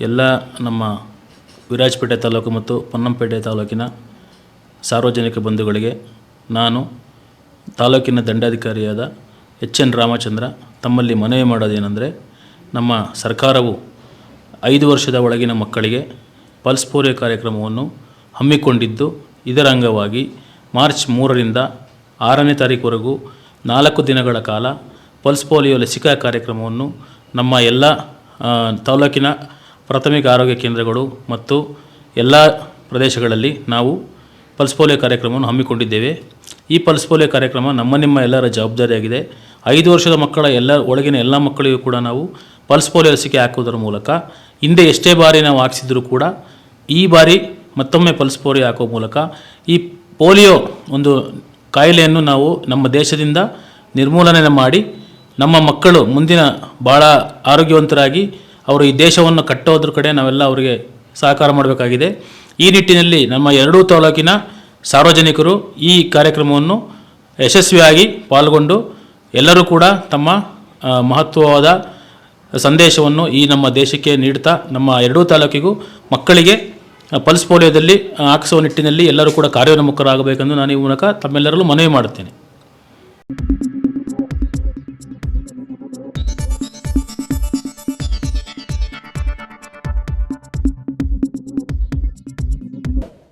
ಎಲ್ಲ ನಮ್ಮ ವಿರಾಜಪೇಟೆ ತಾಲೂಕು ಮತ್ತು ಪೊನ್ನಂಪೇಟೆ ತಾಲೂಕಿನ ಸಾರ್ವಜನಿಕ ಬಂಧುಗಳಿಗೆ ನಾನು ತಾಲೂಕಿನ ದಂಡಾಧಿಕಾರಿಯಾದ ಎಚ್ ಎನ್ ರಾಮಚಂದ್ರ ತಮ್ಮಲ್ಲಿ ಮನವಿ ಮಾಡೋದೇನೆಂದರೆ ನಮ್ಮ ಸರ್ಕಾರವು ಐದು ವರ್ಷದ ಒಳಗಿನ ಮಕ್ಕಳಿಗೆ ಪಲ್ಸ್ ಪೋಲಿಯೋ ಕಾರ್ಯಕ್ರಮವನ್ನು ಹಮ್ಮಿಕೊಂಡಿದ್ದು ಇದರ ಅಂಗವಾಗಿ ಮಾರ್ಚ್ ಮೂರರಿಂದ ಆರನೇ ತಾರೀಕುವರೆಗೂ ನಾಲ್ಕು ದಿನಗಳ ಕಾಲ ಪಲ್ಸ್ ಪೋಲಿಯೋ ಲಸಿಕಾ ಕಾರ್ಯಕ್ರಮವನ್ನು ನಮ್ಮ ಎಲ್ಲ ತಾಲೂಕಿನ ಪ್ರಾಥಮಿಕ ಆರೋಗ್ಯ ಕೇಂದ್ರಗಳು ಮತ್ತು ಎಲ್ಲ ಪ್ರದೇಶಗಳಲ್ಲಿ ನಾವು ಪಲ್ಸ್ ಪೋಲಿಯೋ ಕಾರ್ಯಕ್ರಮವನ್ನು ಹಮ್ಮಿಕೊಂಡಿದ್ದೇವೆ. ಈ ಪಲ್ಸ್ ಪೋಲಿಯೋ ಕಾರ್ಯಕ್ರಮ ನಮ್ಮ ನಿಮ್ಮ ಎಲ್ಲರ ಜವಾಬ್ದಾರಿಯಾಗಿದೆ. ಐದು ವರ್ಷದ ಮಕ್ಕಳ ಎಲ್ಲ, ಒಳಗಿನ ಎಲ್ಲ ಮಕ್ಕಳಿಗೂ ಕೂಡ ನಾವು ಪಲ್ಸ್ ಪೋಲಿಯೋ ಲಸಿಕೆ ಹಾಕುವುದರ ಮೂಲಕ ಹಿಂದೆ ಎಷ್ಟೇ ಬಾರಿ ನಾವು ಹಾಕಿಸಿದರೂ ಕೂಡ ಈ ಬಾರಿ ಮತ್ತೊಮ್ಮೆ ಪಲ್ಸ್ ಪೋಲಿಯೋ ಹಾಕುವ ಮೂಲಕ ಈ ಪೋಲಿಯೋ ಒಂದು ಕಾಯಿಲೆಯನ್ನು ನಾವು ನಮ್ಮ ದೇಶದಿಂದ ನಿರ್ಮೂಲನೆ ಮಾಡಿ ನಮ್ಮ ಮಕ್ಕಳು ಮುಂದಿನ ಭಾಳ ಆರೋಗ್ಯವಂತರಾಗಿ ಅವರು ಈ ದೇಶವನ್ನು ಕಟ್ಟೋದ್ರ ಕಡೆ ನಾವೆಲ್ಲ ಅವರಿಗೆ ಸಹಕಾರ ಮಾಡಬೇಕಾಗಿದೆ. ಈ ನಿಟ್ಟಿನಲ್ಲಿ ನಮ್ಮ ಎರಡೂ ತಾಲೂಕಿನ ಸಾರ್ವಜನಿಕರು ಈ ಕಾರ್ಯಕ್ರಮವನ್ನು ಯಶಸ್ವಿಯಾಗಿ ಪಾಲ್ಗೊಂಡು ಎಲ್ಲರೂ ಕೂಡ ತಮ್ಮ ಮಹತ್ವವಾದ ಸಂದೇಶವನ್ನು ಈ ನಮ್ಮ ದೇಶಕ್ಕೆ ನೀಡ್ತಾ ನಮ್ಮ ಎರಡೂ ತಾಲೂಕಿಗೂ ಮಕ್ಕಳಿಗೆ ಪಲ್ಸ್ ಪೋಲಿಯೋದಲ್ಲಿ ಹಾಕಿಸುವ ನಿಟ್ಟಿನಲ್ಲಿ ಎಲ್ಲರೂ ಕೂಡ ಕಾರ್ಯೋನ್ಮುಖರಾಗಬೇಕೆಂದು ನಾನು ಈ ಮೂಲಕ ತಮ್ಮೆಲ್ಲರಲ್ಲೂ ಮನವಿ ಮಾಡುತ್ತೇನೆ.